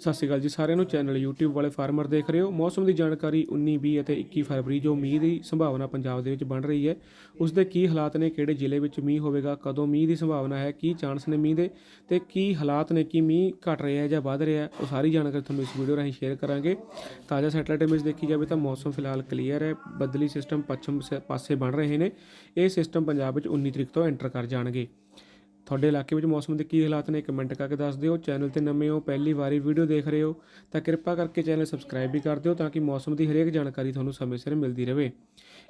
ਸਤਿ ਸ਼੍ਰੀ ਅਕਾਲ ਜੀ ਸਾਰਿਆਂ ਨੂੰ। ਚੈਨਲ YouTube ਵਾਲੇ ਫਾਰਮਰ ਦੇਖ ਰਹੇ ਹੋ। ਮੌਸਮ ਦੀ ਜਾਣਕਾਰੀ 19 20 ਅਤੇ 21 ਫਰਵਰੀ, ਜੋ ਮੀਂਹ ਦੀ ਸੰਭਾਵਨਾ ਪੰਜਾਬ ਦੇ ਵਿੱਚ ਬਣ ਰਹੀ ਹੈ। ਉਸ ਦੇ ਕੀ ਹਾਲਾਤ ਨੇ, ਕਿਹੜੇ ਜ਼ਿਲ੍ਹੇ ਵਿੱਚ ਮੀਂਹ ਹੋਵੇਗਾ, ਕਦੋਂ ਮੀਂਹ ਦੀ ਸੰਭਾਵਨਾ ਹੈ, ਕੀ ਚਾਂਸ ਨੇ ਮੀਂਹ ਦੇ ਤੇ ਕੀ ਹਾਲਾਤ ਨੇ, ਕਿ ਮੀਂਹ ਘਟ ਰਿਹਾ ਹੈ ਜਾਂ ਵੱਧ ਰਿਹਾ ਹੈ, ਉਹ ਸਾਰੀ ਜਾਣਕਾਰੀ ਤੁਹਾਨੂੰ ਇਸ ਵੀਡੀਓ ਰਾਹੀਂ ਸ਼ੇਅਰ ਕਰਾਂਗੇ। ਤਾਜ਼ਾ ਸੈਟਲਾਈਟ ਇਮੇਜ ਦੇਖੀ ਜਾਵੇ ਤਾਂ ਮੌਸਮ ਫਿਲਹਾਲ ਕਲੀਅਰ ਹੈ। ਬੱਦਲੀ ਸਿਸਟਮ ਪੱਛਮ ਸ- ਪਾਸੇ ਬਣ ਰਹੇ ਨੇ। ਇਹ ਸਿਸਟਮ ਪੰਜਾਬ ਵਿੱਚ 19 ਤਰੀਕ ਤੋਂ ਐਂਟਰ ਕਰ ਜਾਣਗੇ। ਤੁਹਾਡੇ ਇਲਾਕੇ ਵਿੱਚ ਮੌਸਮ ਦੇ ਕੀ ਹਾਲਾਤ ਨੇ ਕਮੈਂਟ ਕਰਕੇ ਦੱਸ ਦਿਓ। ਚੈਨਲ ਤੇ ਨਵੇਂ ਹੋ, ਪਹਿਲੀ ਵਾਰੀ ਵੀਡੀਓ ਦੇਖ ਰਹੇ ਹੋ, ਤਾਂ ਕਿਰਪਾ ਕਰਕੇ ਚੈਨਲ ਸਬਸਕ੍ਰਾਈਬ ਵੀ ਕਰ ਦਿਓ ਤਾਂ ਕਿ ਮੌਸਮ ਦੀ ਹਰੇਕ ਜਾਣਕਾਰੀ ਤੁਹਾਨੂੰ ਸਮੇਂ ਸਿਰ ਮਿਲਦੀ ਰਹੇ।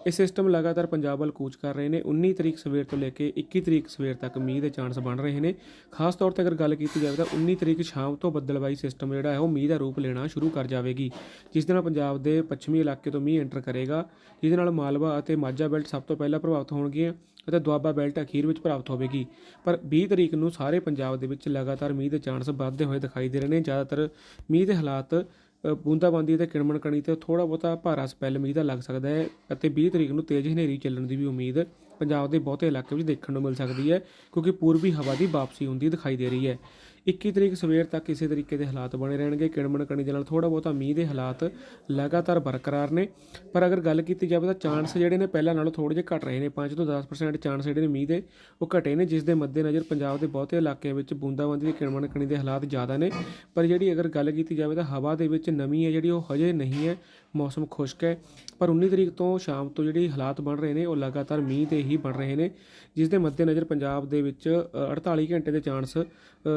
ਇਹ ਸਿਸਟਮ ਲਗਾਤਾਰ ਪੰਜਾਬ ਵੱਲ ਕੂਚ ਕਰ ਰਹੇ ਨੇ। 19 ਤਰੀਕ ਸਵੇਰ ਤੋਂ ਲੈ ਕੇ 21 ਤਰੀਕ ਸਵੇਰ ਤੱਕ ਮੀਂਹ ਦੇ ਚਾਂਸ ਬਣ ਰਹੇ ਨੇ। ਖਾਸ ਤੌਰ ਤੇ ਅਗਰ ਗੱਲ ਕੀਤੀ ਜਾਵੇ ਤਾਂ 19 ਤਰੀਕ ਸ਼ਾਮ ਤੋਂ ਬੱਦਲਵਾਈ ਸਿਸਟਮ ਜਿਹੜਾ ਹੈ, ਉਹ ਮੀਂਹ ਦਾ ਰੂਪ ਲੈਣਾ ਸ਼ੁਰੂ ਕਰ ਜਾਵੇਗੀ। ਜਿਸ ਦੇ ਨਾਲ ਪੰਜਾਬ ਦੇ ਪੱਛਮੀ ਇਲਾਕੇ ਤੋਂ ਮੀਂਹ ਐਂਟਰ ਕਰੇਗਾ, ਜਿਹਦੇ ਨਾਲ ਮਾਲਵਾ ਅਤੇ ਮਾਝਾ ਬੈਲਟ ਸਭ ਤੋਂ ਪਹਿਲਾਂ ਪ੍ਰਭਾਵਿਤ ਹੋਣਗੀਆਂ ਅਤੇ ਦੁਆਬਾ ਬੈਲਟ ਅਖੀਰ ਵਿੱਚ ਪ੍ਰਭਾਵਿਤ ਹੋਵੇਗੀ। ਪਰ 20 ਤਰੀਕ ਨੂੰ ਸਾਰੇ ਪੰਜਾਬ ਦੇ ਵਿੱਚ ਲਗਾਤਾਰ ਮੀਂਹ ਦੇ ਚਾਂਸ ਵੱਧਦੇ ਹੋਏ ਦਿਖਾਈ ਦੇ ਰਹੇ ਨੇ। ਜ਼ਿਆਦਾਤਰ ਮੀਂਹ ਦੇ ਹਾਲਾਤ ਅ, ਬੂੰਦਾਬਾਂਦੀ ਤੇ ਕਿਣਮਣ ਕਣੀ ਤੇ ਥੋੜਾ ਬਹੁਤਾ ਭਾਰਾ ਸਪੈਲ ਮੀਂਹ ਦਾ ਲੱਗ ਸਕਦਾ ਹੈ ਅਤੇ 20 ਤਰੀਕ ਨੂੰ ਤੇਜ਼ ਹਨੇਰੀ ਚੱਲਣ ਦੀ ਵੀ ਉਮੀਦ ਪੰਜਾਬ ਦੇ ਬਹੁਤੇ ਇਲਾਕੇ ਵਿੱਚ ਦੇਖਣ ਨੂੰ ਮਿਲ ਸਕਦੀ ਹੈ, ਕਿਉਂਕਿ ਪੂਰਬੀ ਹਵਾ ਦੀ ਵਾਪਸੀ ਹੁੰਦੀ ਦਿਖਾਈ ਦੇ ਰਹੀ ਹੈ। 21 ਤਰੀਕ ਸਵੇਰ ਤੱਕ ਇਸੇ ਤਰੀਕੇ ਦੇ ਹਾਲਾਤ ਬਣੇ ਰਹਿਣਗੇ। ਕਿਣਮਣ ਕਣੀ ਦੇ ਨਾਲ ਥੋੜਾ ਬਹੁਤਾ ਮੀਂਹ ਦੇ ਹਾਲਾਤ ਲਗਾਤਾਰ ਬਰਕਰਾਰ ਨੇ। ਪਰ ਅਗਰ ਗੱਲ ਕੀਤੀ ਜਾਵੇ ਤਾਂ ਚਾਂਸ ਜਿਹੜੇ ਨੇ ਪਹਿਲਾਂ ਨਾਲੋਂ ਥੋੜੇ ਜਿਹੇ ਘਟ ਰਹੇ ਨੇ। 5 ਤੋਂ 10% ਚਾਂਸ ਜਿਹੜੇ ਨੇ ਮੀਂਹ ਦੇ, ਉਹ ਘਟੇ ਨੇ, ਜਿਸ ਦੇ ਮੱਦੇਨਜ਼ਰ ਪੰਜਾਬ ਦੇ ਬਹੁਤੇ ਇਲਾਕਿਆਂ ਵਿੱਚ ਬੂੰਦਾਬਾਂਦੀ ਤੇ ਕਿਣਮਣ ਕਣੀ ਦੇ ਹਾਲਾਤ ਜ਼ਿਆਦਾ ਨੇ। ਪਰ ਜਿਹੜੀ ਅਗਰ ਗੱਲ ਕੀਤੀ ਜਾਵੇ ਤਾਂ ਹਵਾ ਦੇ ਵਿੱਚ ਨਮੀ ਹੈ ਜਿਹੜੀ, ਉਹ ਹਜੇ ਨਹੀਂ ਹੈ। ਮੌਸਮ ਖੁਸ਼ਕ ਹੈ। ਪਰ 19 ਤਰੀਕ ਤੋਂ ਸ਼ਾਮ ਤੋਂ ਜਿਹੜੀ ਹਾਲਾਤ ਬਣ ਰਹੇ ਨੇ ਉਹ ਲਗਾਤਾਰ ਮੀਂਹ ਤੇ ਹੀ ਬਣ ਰਹੇ ਨੇ ਜਿਸ ਦੇ ਮੱਦੇਨਜ਼ਰ ਪੰਜਾਬ ਦੇ ਵਿੱਚ ਅ, 48 ਘੰਟੇ ਦੇ ਚਾਂਸ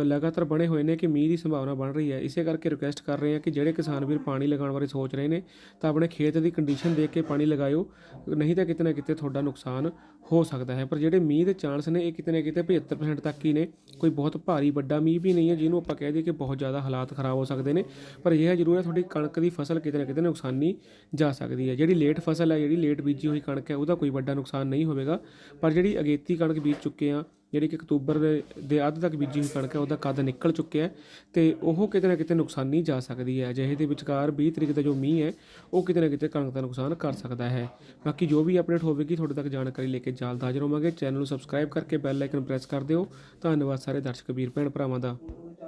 ਲਗਾਤਾਰ ਬਣੇ ਹੋਏ ਨੇ ਕਿ ਮੀਂਹ ਦੀ ਸੰਭਾਵਨਾ ਬਣ ਰਹੀ ਹੈ। ਇਸੇ ਕਰਕੇ ਰਿਕੁਐਸਟ ਕਰ ਰਹੇ ਹਾਂ ਕਿ ਜਿਹੜੇ ਕਿਸਾਨ ਵੀਰ ਪਾਣੀ ਲਗਾਉਣ ਬਾਰੇ ਸੋਚ ਰਹੇ ਨੇ ਤਾਂ ਆਪਣੇ ਖੇਤ ਦੀ ਕੰਡੀਸ਼ਨ ਦੇਖ ਕੇ ਪਾਣੀ ਲਗਾਇਓ। ਨਹੀਂ ਤਾਂ ਕਿਤੇ ਨਾ ਕਿਤੇ ਤੁਹਾਡਾ ਨੁਕਸਾਨ ਹੋ ਸਕਦਾ ਹੈ। ਪਰ ਜਿਹੜੇ ਮੀਂਹ ਦੇ ਚਾਂਸ ਨੇ ਇਹ ਕਿਤੇ ਨਾ ਕਿਤੇ 75% ਤੱਕ ਹੀ ਨੇ। ਕੋਈ ਬਹੁਤ ਭਾਰੀ ਵੱਡਾ ਮੀਂਹ ਵੀ ਨਹੀਂ ਹੈ ਜਿਹਨੂੰ ਆਪਾਂ ਕਹਿ ਦਈਏ ਕਿ ਬਹੁਤ ਜ਼ਿਆਦਾ ਹਾਲਾਤ ਖਰਾਬ ਹੋ ਸਕਦੇ ਨੇ। ਪਰ ਇਹ ਜ਼ਰੂਰ ਹੈ ਤੁਹਾਡੀ ਕਣਕ ਦੀ ਫਸਲ ਕਿਤੇ ਨਾ ਕਿਤੇ ਨੁਕਸਾਨੀ ਜਾ ਸਕਦੀ ਹੈ। ਜਿਹੜੀ ਲੇਟ ਫਸਲ ਹੈ, ਜਿਹੜੀ ਲੇਟ ਬੀਜੀ ਹੋਈ ਕਣਕ ਹੈ, ਉਹਦਾ ਕੋਈ ਵੱਡਾ ਨੁਕਸਾਨ ਨਹੀਂ ਹੋਵੇਗਾ। ਪਰ ਜਿਹੜੀ ਅਗੇਤੀ ਕਣਕ ਬੀਜ ਚੁੱਕੇ ਆ ਜਿਹੜੀ ਕਿ ਅਕਤੂਬਰ ਦੇ ਦੇ ਅੱਧ ਤੱਕ ਬੀਜੀ ਹੋਈ ਕਣਕ ਹੈ, ਉਹਦਾ ਕੱਦ ਨਿਕਲ ਚੁੱਕਿਆ ਹੈ ਤੇ ਉਹ ਕਿਤੇ ਨਾ ਕਿਤੇ ਨੁਕਸਾਨੀ ਜਾ ਸਕਦੀ ਹੈ। ਅਜਿਹੇ ਦੇ ਵਿਚਕਾਰ 20 ਤਰੀਕ ਦਾ ਜੋ ਮੀਂਹ ਹੈ, ਉਹ ਕਿਤੇ ਨਾ ਕਿਤੇ ਕਣਕ ਦਾ ਨੁਕਸਾਨ ਕਰ ਸਕਦਾ ਹੈ। ਬਾਕੀ ਜੋ ਵੀ ਅਪਡੇਟ ਹੋਵੇਗੀ, ਤੁਹਾਡੇ ਤੱਕ ਜਾਣਕਾਰੀ ਲੈ ਕੇ ਜਲਦ ਹਾਜ਼ਰ ਹੋਵਾਂਗੇ ਚੈਨਲ ਨੂੰ ਸਬਸਕ੍ਰਾਈਬ ਕਰਕੇ ਬੈਲ ਆਈਕਨ ਪ੍ਰੈਸ ਕਰ ਦਿਓ। ਧੰਨਵਾਦ ਸਾਰੇ ਦਰਸ਼ਕ, ਵੀਰ, ਭੈਣ, ਭਰਾਵਾਂ ਦਾ।